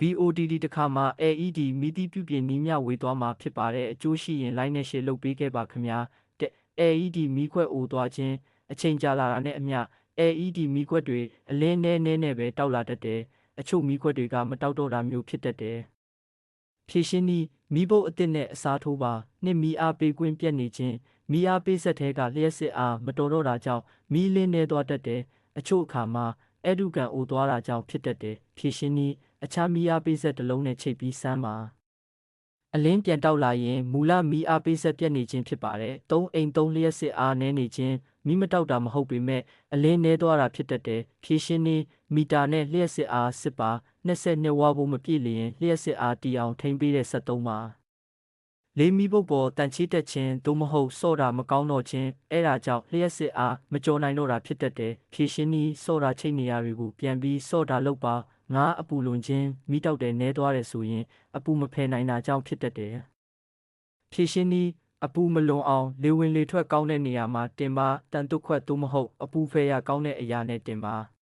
BODD တစ်ခါမှာ LED မီးသီးပြုပြင်နီးမြဝေသွားမှာဖြစ်ပါတယ်အကျိုးရှိရင် line နဲ့ share လုပ်ပေးခဲ့ပါခင်ဗျာတဲ့ LED မီးခွက်အိုသွားခြင်းအချိန်ကြာလာတာနဲ့အမျှ LED မီးခွက်တွေအလင်းနဲနဲနဲ့ပဲတောက်လာတတ်တယ်အချို့မီးခွက်တွေကမတောက်တော့တာမျိုးဖြစ်တတ်တယ်ဖြည့်ရှင်းနီးမီးဘုတ်အစ်စ်နဲ့အစားထိုးပါနှစ်မီးအားပေးကွင်းပြက်နေခြင်းမီးအားပေးဆက်ထဲကလျှက်စစ်အားမတော်တော့တာကြောင့်မီးလင်းနေသွားတတ်တယ်အချို့အခါမှာ အဲ့ဒုကန်အိုသွားတာကြောင့်ဖြစ်တတ်တယ်ဖြည့်ရှင်းနီးအခြားမီးအားပေးဆက်တစ်လုံးနဲ့ချိတ်ပြီးစမ်းပါအလင်းပြန်တောက်လာရင်မူလမီအားပေးဆက်ပြတ်နေခြင်းဖြစ်ပါတယ်။သုံးအိမ်သုံးလျက်စစ်အားနည်းနေခြင်းမီးမတောက်တာမဟုတ်ပေမဲ့အလင်းနည်းသွားတာဖြစ်တတ်တယ်။ဖြည့်ရှင်းနေမီတာနဲ့လျက်စစ်အားစစ်ပါ22ဝါဘို့မပြည့်လျင်လျက်စစ်အားတီအောင်ထိမ့်ပေးတဲ့73ပါ။ လေးမီးပုတ်ပေါ်တန်ချီတက်ခြင်းသို့မဟုတ်စော့တာမကောင်းတော့ခြင်းအဲဒါကြောင့်လျက်စစ်အားမကြော်နိုင်တော့တာဖြစ်တတ်တယ်။ဖြည့်ရှင်းနေစော့တာချိတ်နေရတွေကိုပြန်ပြီးစော့တာလုပ်ပါငါအပူလွန်ခြင်းမိတောက်တယ်နဲသွားတယ်ဆိုရင် အပူမဖယ်နိုင်တာကြောင့်ဖြစ်တတ်တယ်။ဖြည့်ရှင်းနည်းအပူမလွန်အောင်လေဝင်လေထွက်ကောင်းတဲ့နေရာမှာတင်ပါတန်တုတ်ခွက်သို့မဟုတ်အပူဖယ်ရကောင်းတဲ့အရာနဲ့တင်ပါ။